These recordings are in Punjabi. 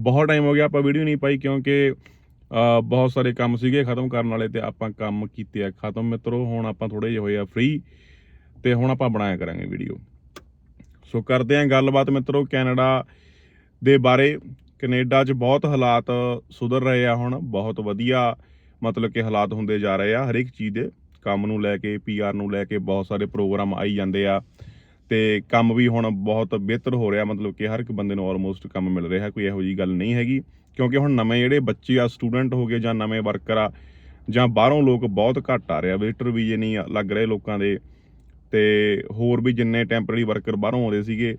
ਬਹੁਤ ਟਾਈਮ ਹੋ ਗਿਆ, ਆਪਾਂ ਵੀਡੀਓ ਨਹੀਂ ਪਾਈ ਕਿਉਂਕਿ ਬਹੁਤ ਸਾਰੇ ਕੰਮ ਸੀਗੇ ਖਤਮ ਕਰਨ ਵਾਲੇ ਤੇ ਆਪਾਂ ਕੰਮ ਕੀਤੇ ਆ। ਖਤਮ ਮਿੱਤਰੋ, ਹੁਣ ਆਪਾਂ ਥੋੜੇ ਜਿਹੇ ਹੋਏ ਆ ਫ੍ਰੀ ਤੇ ਹੁਣ ਆਪਾਂ ਬਣਾਇਆ ਕਰਾਂਗੇ ਵੀਡੀਓ ਸੋ ਕਰਦੇ ਆਂ ਗੱਲਬਾਤ ਮਿੱਤਰੋ, ਕੈਨੇਡਾ ਦੇ ਬਾਰੇ। ਕੈਨੇਡਾ 'ਚ ਬਹੁਤ ਹਾਲਾਤ ਸੁਧਰ ਰਹੇ ਆ ਹੁਣ, ਬਹੁਤ ਵਧੀਆ ਮਤਲਬ ਕਿ ਹਾਲਾਤ ਹੁੰਦੇ ਜਾ ਰਹੇ ਆ ਹਰੇਕ ਚੀਜ਼ ਦੇ। ਕੰਮ ਨੂੰ ਲੈ ਕੇ ਪੀਆਰ ਨੂੰ ਲੈ ਕੇ ਬਹੁਤ ਸਾਰੇ ਪ੍ਰੋਗਰਾਮ ਆਈ ਜਾਂਦੇ ਆ। ਤੇ ਕੰਮ ਵੀ ਹੁਣ ਬਹੁਤ ਬਿਹਤਰ ਹੋ ਰਿਹਾ, ਮਤਲਬ ਕਿ ਹਰ ਇੱਕ ਬੰਦੇ ਨੂੰ ਆਲਮੋਸਟ ਕੰਮ ਮਿਲ ਰਿਹਾ, ਕੋਈ ਇਹੋ ਜੀ ਗੱਲ ਨਹੀਂ ਹੈਗੀ। ਕਿਉਂਕਿ ਹੁਣ ਨਵੇਂ ਜਿਹੜੇ ਬੱਚੇ ਆ ਸਟੂਡੈਂਟ ਹੋ ਗਏ ਜਾਂ ਨਵੇਂ ਵਰਕਰ ਆ, ਜਾਂ ਬਾਹਰੋਂ ਲੋਕ ਬਹੁਤ ਘੱਟ ਆ ਰਿਹਾ ਵਿਜ਼ਟਰ ਵੀਜ਼ੇ ਨਹੀਂ ਲੱਗ ਰਹੇ ਲੋਕਾਂ ਦੇ, ਤੇ ਹੋਰ ਵੀ ਜਿੰਨੇ ਟੈਂਪਰੇਰੀ ਵਰਕਰ ਬਾਹਰੋਂ ਆਉਂਦੇ ਸੀਗੇ,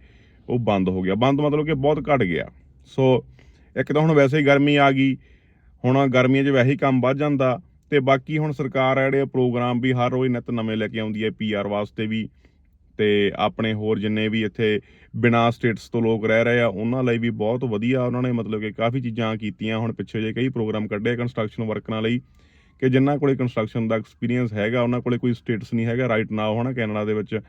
ਉਹ ਬੰਦ ਹੋ ਗਿਆ। ਬੰਦ ਮਤਲਬ ਕਿ ਬਹੁਤ ਘਟ ਗਿਆ। ਸੋ ਇੱਕ ਤਾਂ ਹੁਣ ਵੈਸੇ ਹੀ ਗਰਮੀ ਆ ਗਈ, ਹੁਣ ਗਰਮੀਆਂ 'ਚ ਵੈਸੇ ਹੀ ਕੰਮ ਵੱਧ ਜਾਂਦਾ, ਤੇ ਬਾਕੀ ਹੁਣ ਸਰਕਾਰ ਆ ਜਿਹੜੇ ਪ੍ਰੋਗਰਾਮ ਵੀ ਹਰ ਰੋਜ਼ ਨਿਤ ਨਵੇਂ ਲੈ ਕੇ ਆਉਂਦੀ ਹੈ ਪੀਆਰ ਵਾਸਤੇ ਵੀ। ਤੇ ਆਪਣੇ ਹੋਰ ਜਿੰਨੇ ਵੀ ਇੱਥੇ ਬਿਨਾ ਸਟੇਟਸ ਤੋਂ ਲੋਕ ਰਹਿ ਰਹੇ ਆ, ਉਹਨਾਂ ਲਈ ਵੀ ਬਹੁਤ ਵਧੀਆ ਉਹਨਾਂ ਨੇ ਮਤਲਬ ਕਿ ਕਾਫੀ ਚੀਜ਼ਾਂ ਕੀਤੀਆਂ। ਹੁਣ ਪਿੱਛੇ ਜੇ ਕਈ ਪ੍ਰੋਗਰਾਮ ਕੱਢੇ ਕੰਸਟਰਕਸ਼ਨ ਵਰਕਰਾਂ ਲਈ ਕਿ ਜਿਨ੍ਹਾਂ ਕੋਲੇ ਕੰਸਟਰਕਸ਼ਨ ਦਾ ਐਕਸਪੀਰੀਅੰਸ ਹੈਗਾ, ਉਹਨਾਂ ਕੋਲੇ ਕੋਈ ਸਟੇਟਸ ਨਹੀਂ ਹੈਗਾ ਰਾਈਟ ਨਾਓ ਹਨਾ, ਕੈਨੇਡਾ ਦੇ ਵਿੱਚ।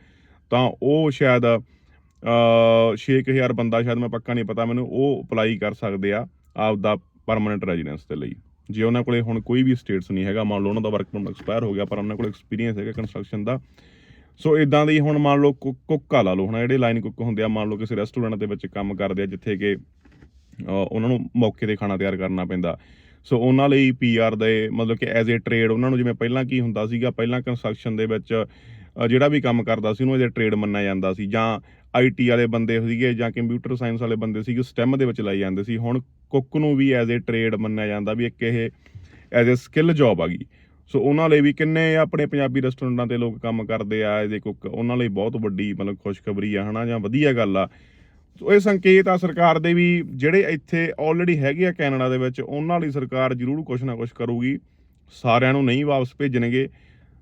ਤਾਂ ਉਹ ਸ਼ਾਇਦ ਅ 6000 ਬੰਦਾ ਸ਼ਾਇਦ, ਮੈਂ ਪੱਕਾ ਨਹੀਂ ਪਤਾ ਮੈਨੂੰ, ਉਹ ਅਪਲਾਈ ਕਰ ਸਕਦੇ ਆ ਆਪ ਦਾ ਪਰਮਨੈਂਟ ਰੈਜ਼ੀਡੈਂਸ ਦੇ ਲਈ। ਜੇ ਉਹਨਾਂ ਕੋਲੇ ਹੁਣ ਕੋਈ ਵੀ ਸਟੇਟਸ ਨਹੀਂ ਹੈਗਾ, ਮੰਨ ਲਓ ਉਹਨਾਂ ਦਾ ਵਰਕ ਪਰਮਿਟ ਐਕਸਪਾਇਰ ਹੋ ਗਿਆ, ਪਰ ਉਹਨਾਂ ਕੋਲ ਐਕਸਪੀਰੀਅੰਸ ਹੈਗਾ ਕੰਸਟਰਕਸ਼ਨ ਦਾ ਸੋ ਇਦਾਂ ਦੀ ਹੁਣ ਮੰਨ ਲਓ ਕੁ- ਕੁੱਕਾ ਲਾ ਲਓ, ਹੁਣ ਜਿਹੜੇ ਲਾਈਨ ਕੁੱਕ ਹੁੰਦੇ ਆ, ਮੰਨ ਲਓ ਕਿਸੇ ਰੈਸਟੋਰੈਂਟ ਦੇ ਵਿੱਚ ਕੰਮ ਕਰਦੇ ਆ, ਜਿੱਥੇ ਕਿ ਉਹਨਾਂ ਨੂੰ ਮੌਕੇ ਤੇ ਖਾਣਾ ਤਿਆਰ ਕਰਨਾ ਪੈਂਦਾ। ਸੋ ਉਹਨਾਂ ਲਈ ਪੀਆਰ ਦੇ, ਮਤਲਬ ਕਿ ਐਜ਼ ਅ ਟ੍ਰੇਡ ਉਹਨਾਂ ਨੂੰ ਜਿਵੇਂ ਪਹਿਲਾਂ ਕੀ ਹੁੰਦਾ ਸੀਗਾ, ਪਹਿਲਾਂ ਕੰਸਟਰਕਸ਼ਨ ਦੇ ਵਿੱਚ ਜਿਹੜਾ ਵੀ ਕੰਮ ਕਰਦਾ ਸੀ, ਉਹਨੂੰ ਐਜ਼ ਅ ਟ੍ਰੇਡ ਮੰਨਿਆ ਜਾਂਦਾ ਸੀ। ਜਾਂ ਆਈਟੀ ਵਾਲੇ ਬੰਦੇ ਸੀਗੇ, ਜਾਂ ਕੰਪਿਊਟਰ ਸਾਇੰਸ ਵਾਲੇ ਬੰਦੇ ਸੀਗੇ ਸਟੈਮ ਦੇ ਵਿੱਚ ਲਾਈ ਜਾਂਦੇ ਸੀ। ਹੁਣ ਕੁੱਕ ਨੂੰ ਵੀ ਐਜ਼ ਅ ਟ੍ਰੇਡ ਮੰਨਿਆ ਜਾਂਦਾ ਵੀ ਇੱਕ ਇਹ ਐਜ਼ ਅ ਸਕਿੱਲ ਜੌਬ ਆ ਗਈ। ਸੋ ਉਹਨਾਂ ਲਈ ਵੀ ਕਿੰਨੇ ਆਪਣੇ ਪੰਜਾਬੀ ਰੈਸਟੋਰੈਂਟਾਂ ਤੇ ਲੋਕ ਕੰਮ ਕਰਦੇ ਆ ਐਜ਼ ਅ ਕੁੱਕ, ਉਹਨਾਂ ਲਈ ਬਹੁਤ ਵੱਡੀ ਮਤਲਬ ਖੁਸ਼ਖਬਰੀ ਆ, ਹਨਾ, ਜਾਂ ਵਧੀਆ ਗੱਲ ਆ। ਸੋ ਇਹ ਸੰਕੇਤ ਆ ਸਰਕਾਰ ਦੇ ਵੀ, ਜਿਹੜੇ ਇੱਥੇ ਆਲਰੇਡੀ ਹੈਗੇ ਆ ਕੈਨੇਡਾ ਦੇ ਵਿੱਚ, ਉਹਨਾਂ ਲਈ ਸਰਕਾਰ ਜ਼ਰੂਰ ਕੁਝ ਨਾ ਕੁਝ ਕਰੂਗੀ। ਸਾਰਿਆਂ ਨੂੰ ਨਹੀਂ ਵਾਪਸ ਭੇਜਣਗੇ।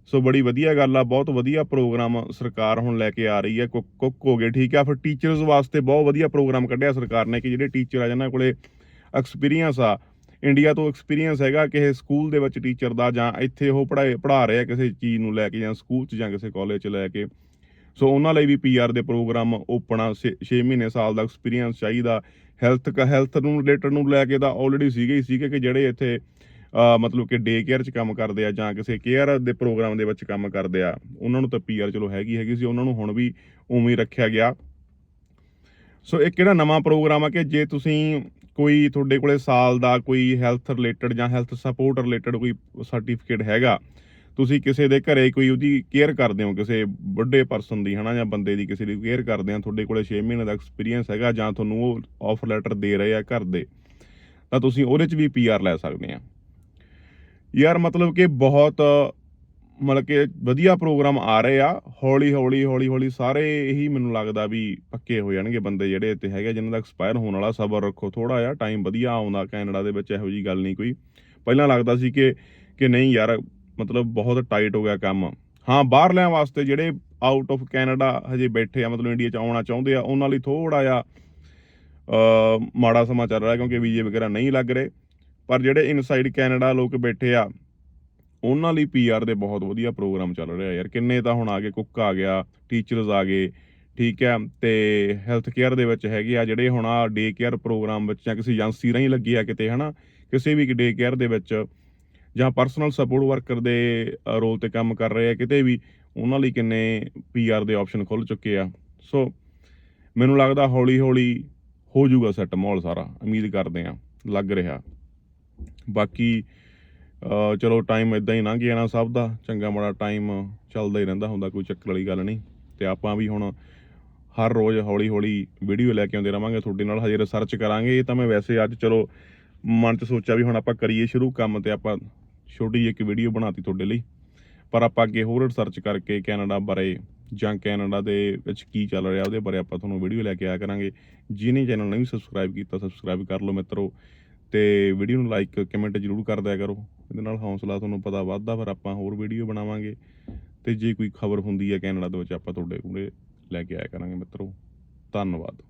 ਸੋ ਬੜੀ ਵਧੀਆ ਗੱਲ ਆ, ਬਹੁਤ ਵਧੀਆ ਪ੍ਰੋਗਰਾਮ ਸਰਕਾਰ ਹੁਣ ਲੈ ਕੇ ਆ ਰਹੀ ਹੈ ਕੁੱਕ ਕੁੱਕ ਹੋ ਗਏ, ਠੀਕ ਆ। ਫਿਰ ਟੀਚਰਸ ਵਾਸਤੇ ਬਹੁਤ ਵਧੀਆ ਪ੍ਰੋਗਰਾਮ ਕੱਢਿਆ ਸਰਕਾਰ ਨੇ ਕਿ ਜਿਹੜੇ ਟੀਚਰ ਆ ਜਿਹਨਾਂ ਕੋਲੇ ਐਕਸਪੀਰੀਅੰਸ ਆ ਇੰਡੀਆ ਤੋਂ ਐਕਸਪੀਰੀਅੰਸ ਹੈਗਾ ਕਿਸੇ ਸਕੂਲ ਦੇ ਵਿੱਚ ਟੀਚਰ ਦਾ ਜਾਂ ਇੱਥੇ ਉਹ ਪੜ੍ਹਾਏ, ਪੜ੍ਹਾ ਰਿਹਾ ਕਿਸੇ ਚੀਜ਼ ਨੂੰ ਲੈ ਕੇ ਜਾਂ ਸਕੂਲ 'ਚ ਜਾਂ ਕਿਸੇ ਕਾਲਜ 'ਚ ਲੈ ਕੇ। ਸੋ ਉਹਨਾਂ ਲਈ ਵੀ ਪੀਆਰ ਦੇ ਪ੍ਰੋਗਰਾਮ ਓਪਨ ਆ 6 ਮਹੀਨੇ ਸਾਲ ਦਾ ਐਕਸਪੀਰੀਅੰਸ ਚਾਹੀਦਾ। ਹੈਲਥ ਕ ਹੈਲਥ ਨੂੰ ਰਿਲੇਟਡ ਨੂੰ ਲੈ ਕੇ ਤਾਂ ਆਲਰੇਡੀ ਸੀਗੇ ਹੀ ਸੀਗੇ ਕਿ ਜਿਹੜੇ ਇੱਥੇ ਮਤਲਬ ਕਿ ਡੇ ਕੇਅਰ 'ਚ ਕੰਮ ਕਰਦੇ ਆ ਜਾਂ ਕਿਸੇ ਕੇਅਰ ਦੇ ਪ੍ਰੋਗਰਾਮ ਦੇ ਵਿੱਚ ਕੰਮ ਕਰਦੇ ਆ, ਉਹਨਾਂ ਨੂੰ ਤਾਂ ਪੀਆਰ ਚਲੋ ਹੈਗੀ ਹੈਗੀ ਸੀ, ਉਹਨਾਂ ਨੂੰ ਹੁਣ ਵੀ ਉਵੇਂ ਹੀ ਰੱਖਿਆ ਗਿਆ। ਸੋ ਇਹ ਕਿਹੜਾ ਨਵਾਂ ਪ੍ਰੋਗਰਾਮ ਆ ਕਿ ਜੇ ਤੁਸੀਂ ਕੋਈ ਤੁਹਾਡੇ ਕੋਲੇ ਸਾਲ ਦਾ ਕੋਈ ਹੈਲਥ ਰਿਲੇਟਡ ਜਾਂ ਹੈਲਥ ਸਪੋਰਟ ਰਿਲੇਟਡ ਕੋਈ ਸਰਟੀਫਿਕੇਟ ਹੈਗਾ, ਤੁਸੀਂ ਕਿਸੇ ਦੇ ਘਰੇ ਕੋਈ ਉਹਦੀ ਕੇਅਰ ਕਰਦੇ ਹੋ, ਕਿਸੇ ਵੱਡੇ ਪਰਸਨ ਦੀ ਹਨਾ ਜਾਂ ਬੰਦੇ ਦੀ ਕਿਸੇ ਦੀ ਕੇਅਰ ਕਰਦੇ ਆ ਤੁਹਾਡੇ ਕੋਲੇ 6 ਮਹੀਨੇ ਦਾ ਐਕਸਪੀਰੀਅੰਸ ਹੈਗਾ ਜਾਂ ਤੁਹਾਨੂੰ ਉਹ ਆਫਰ ਲੈਟਰ ਦੇ ਰਹੇ ਆ ਘਰ ਦੇ, ਤਾਂ ਤੁਸੀਂ ਉਹਦੇ 'ਚ ਵੀ ਪੀਆਰ ਲੈ ਸਕਦੇ ਆ। ਯਾਰ ਮਤਲਬ ਕਿ ਬਹੁਤ ਮਤਲਬ ਕਿ ਵਧੀਆ ਪ੍ਰੋਗਰਾਮ ਆ ਰਹੇ ਆ, ਹੌਲੀ ਹੌਲੀ ਹੌਲੀ ਹੌਲੀ ਸਾਰੇ ਇਹੀ ਮੈਨੂੰ ਲੱਗਦਾ ਵੀ ਪੱਕੇ ਹੋ ਜਾਣਗੇ ਬੰਦੇ ਜਿਹੜੇ ਇੱਥੇ ਹੈਗੇ ਜਿਨ੍ਹਾਂ ਦਾ ਐਕਸਪਾਇਰ ਹੋਣ ਵਾਲਾ ਸਬਰ ਰੱਖੋ ਥੋੜਾ ਜਿਹਾ ਟਾਈਮ ਵਧੀਆ ਆਉਂਦਾ ਕੈਨੇਡਾ ਦੇ ਵਿੱਚ ਇਹੋ ਜੀ ਗੱਲ ਨਹੀਂ ਕੋਈ। ਪਹਿਲਾਂ ਲੱਗਦਾ ਸੀ ਕਿ ਕਿ ਨਹੀਂ ਯਾਰ, ਮਤਲਬ ਬਹੁਤ ਟਾਈਟ ਹੋ ਗਿਆ ਕੰਮ। ਹਾਂ, ਬਾਹਰਲਿਆਂ ਵਾਸਤੇ ਜਿਹੜੇ ਆਊਟ ਆਫ ਕੈਨੇਡਾ ਹਜੇ ਬੈਠੇ ਆ, ਮਤਲਬ ਇੰਡੀਆ ਚ ਆਉਣਾ ਚਾਹੁੰਦੇ ਆ, ਉਹਨਾਂ ਲਈ ਥੋੜਾ ਜਿਹਾ ਮਾੜਾ ਸਮਾਂ ਚੱਲ ਰਿਹਾ ਕਿਉਂਕਿ ਵੀਜ਼ੇ ਵਗੈਰਾ ਨਹੀਂ ਲੱਗ ਰਹੇ। ਪਰ ਜਿਹੜੇ ਇਨਸਾਈਡ ਕੈਨੇਡਾ ਲੋਕ ਬੈਠੇ ਆ ਉਹਨਾਂ ਲਈ ਪੀਆਰ ਦੇ ਬਹੁਤ ਵਧੀਆ ਪ੍ਰੋਗਰਾਮ ਚੱਲ ਰਿਹਾ ਯਾਰ। ਕਿੰਨੇ ਤਾਂ ਹੁਣ ਆ ਗਏ, ਕੁੱਕ ਆ ਗਿਆ ਟੀਚਰਸ ਆ ਗਏ, ਠੀਕ ਹੈ, ਤੇ ਹੈਲਥ ਕੇਅਰ ਦੇ ਵਿੱਚ ਹੈਗੇ ਆ ਜਿਹੜੇ ਹੁਣ ਆ ਡੇ ਕੇਅਰ ਪ੍ਰੋਗਰਾਮ ਵਿੱਚ ਜਾਂ ਕਿਸੇ ਏਜੰਸੀ ਰਾਹੀਂ ਲੱਗੇ ਆ ਕਿਤੇ, ਹਨਾ? ਕਿਸੇ ਵੀ ਡੇ ਕੇਅਰ ਦੇ ਵਿੱਚ ਜਾਂ ਪਰਸਨਲ ਸਪੋਰਟ ਵਰਕਰ ਦੇ ਰੋਲ ਤੇ ਕੰਮ ਕਰ ਰਹੇ ਆ ਕਿਤੇ ਵੀ, ਉਹਨਾਂ ਲਈ ਕਿੰਨੇ ਪੀਆਰ ਦੇ ਆਪਸ਼ਨ ਖੁੱਲ ਚੁੱਕੇ ਆ। ਸੋ ਮੈਨੂੰ ਲੱਗਦਾ ਹੌਲੀ ਹੌਲੀ ਹੋ ਜਾਊਗਾ ਸੈੱਟ ਮਾਹੌਲ ਸਾਰਾ, ਉਮੀਦ ਕਰਦੇ ਆ ਲੱਗ ਰਿਹਾ। ਬਾਕੀ ਚਲੋ ਟਾਈਮ ਇਦਾਂ ਹੀ ਲੰਘ ਜਾਣਾ ਸਭ ਦਾ। ਚੰਗਾ ਮਾੜਾ ਟਾਈਮ ਚੱਲਦਾ ਹੀ ਰਹਿੰਦਾ, ਹੁੰਦਾ ਕੋਈ ਚੱਕਰ ਵਾਲੀ ਗੱਲ ਨਹੀਂ। ਤੇ ਆਪਾਂ ਵੀ ਹੁਣ ਹਰ ਰੋਜ਼ ਹੌਲੀ ਹੌਲੀ ਵੀਡੀਓ ਲੈ ਕੇ ਆਉਂਦੇ ਰਵਾਂਗੇ ਤੁਹਾਡੇ ਨਾਲ। ਹਜੇ ਰਿਸਰਚ ਕਰਾਂਗੇ ਇਹ ਤਾਂ ਮੈਂ ਵੈਸੇ ਅੱਜ ਚਲੋ ਮਨ 'ਚ ਸੋਚਿਆ ਵੀ ਹੁਣ ਆਪਾਂ ਕਰੀਏ ਸ਼ੁਰੂ ਕੰਮ ਤੇ ਆਪਾਂ ਛੋਟੀ ਜਿਹੀ ਇੱਕ ਵੀਡੀਓ ਬਣਾਤੀ ਤੁਹਾਡੇ ਲਈ। ਪਰ ਆਪਾਂ ਅੱਗੇ ਹੋਰ ਰਿਸਰਚ ਕਰਕੇ ਕੈਨੇਡਾ ਬਾਰੇ ਜਾਂ ਕੈਨੇਡਾ ਦੇ ਵਿੱਚ ਕੀ ਚੱਲ ਰਿਹਾ ਉਹਦੇ ਬਾਰੇ ਆਪਾਂ ਤੁਹਾਨੂੰ ਵੀਡੀਓ ਲੈ ਕੇ ਆਇਆ ਕਰਾਂਗੇ। ਜਿਹਨੇ ਚੈਨਲ ਨਹੀਂ ਸਬਸਕ੍ਰਾਈਬ ਕੀਤਾ ਸਬਸਕ੍ਰਾਈਬ ਕਰ ਲਓ ਮਿੱਤਰੋ। ਤੇ ਵੀਡੀਓ ਨੂੰ ਲਾਈਕ ਕਮੈਂਟ ਜ਼ਰੂਰ ਕਰ ਦਿਆ ਕਰੋ। ਇਹਦੇ ਨਾਲ ਹੌਸਲਾ ਤੁਹਾਨੂੰ ਪਤਾ ਵੱਧਦਾ, ਫਿਰ ਆਪਾਂ ਹੋਰ ਵੀਡੀਓ ਬਣਾਵਾਂਗੇ। ਤੇ ਜੇ ਕੋਈ ਖਬਰ ਹੁੰਦੀ ਹੈ ਕੈਨੇਡਾ ਦੇ ਵਿੱਚ, ਆਪਾਂ ਤੁਹਾਡੇ ਕੋਲੇ ਲੈ ਕੇ ਆਇਆ ਕਰਾਂਗੇ ਮਿੱਤਰੋ। ਧੰਨਵਾਦ।